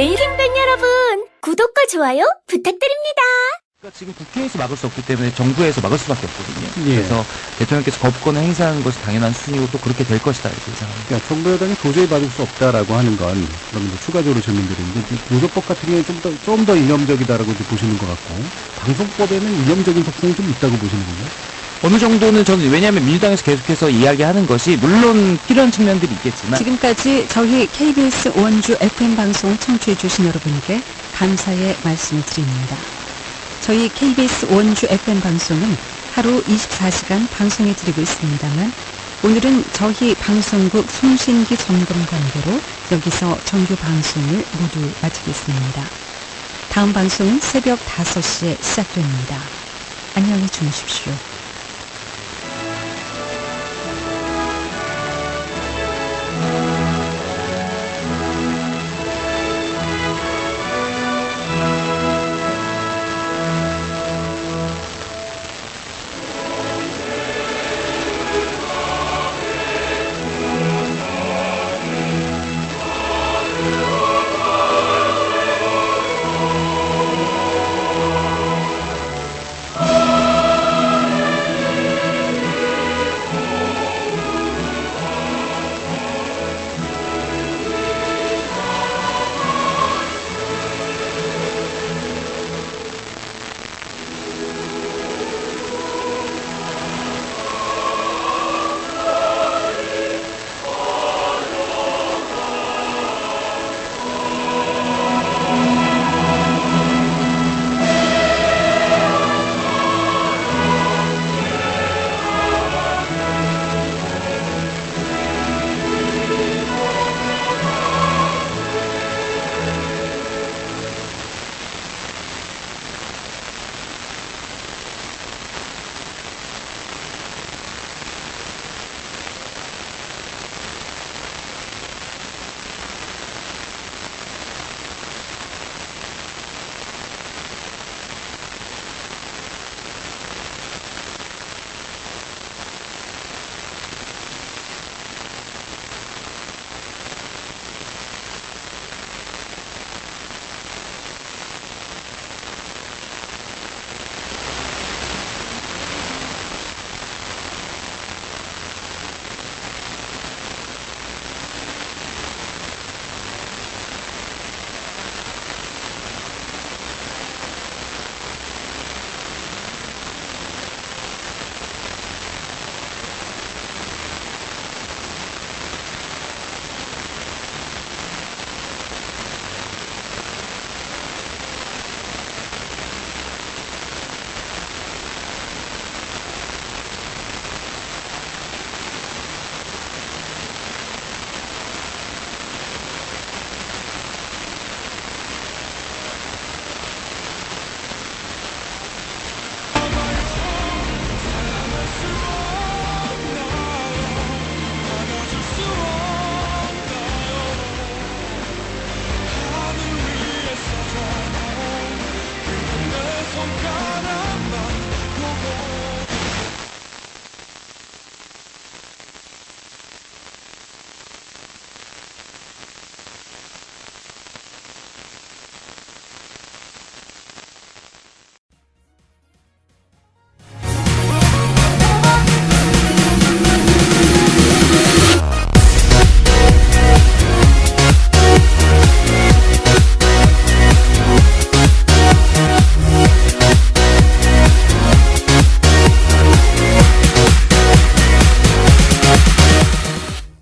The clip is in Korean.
행변 여러분, 구독과 좋아요 부탁드립니다. 그러니까 지금 국회에서 막을 수 없기 때문에 정부에서 막을 수밖에 없거든요. 예. 그래서 대통령께서 거부권을 행사하는 것이 당연한 수준이고 또 그렇게 될 것이다 이렇게 생각합니다. 그러니까 정부 여당이 도저히 받을 수 없다라고 하는 건 그럼 이제 추가적으로 질문드리는데 노조법 같은 경우에 좀 더 좀 더 이념적이다라고 이제 보시는 것 같고 방송법에는 이념적인 속성이 좀 있다고 보시는 건가요? 어느 정도는 저는 왜냐하면 민주당에서 계속해서 이야기하는 것이 물론 필요한 측면들이 있겠지만 지금까지 저희 KBS 원주 FM 방송 청취해 주신 여러분께 감사의 말씀을 드립니다. 저희 KBS 원주 FM 방송은 하루 24시간 방송해 드리고 있습니다만 오늘은 저희 방송국 송신기 점검 관계로 여기서 정규 방송을 모두 마치겠습니다. 다음 방송은 새벽 5시에 시작됩니다. 안녕히 주무십시오.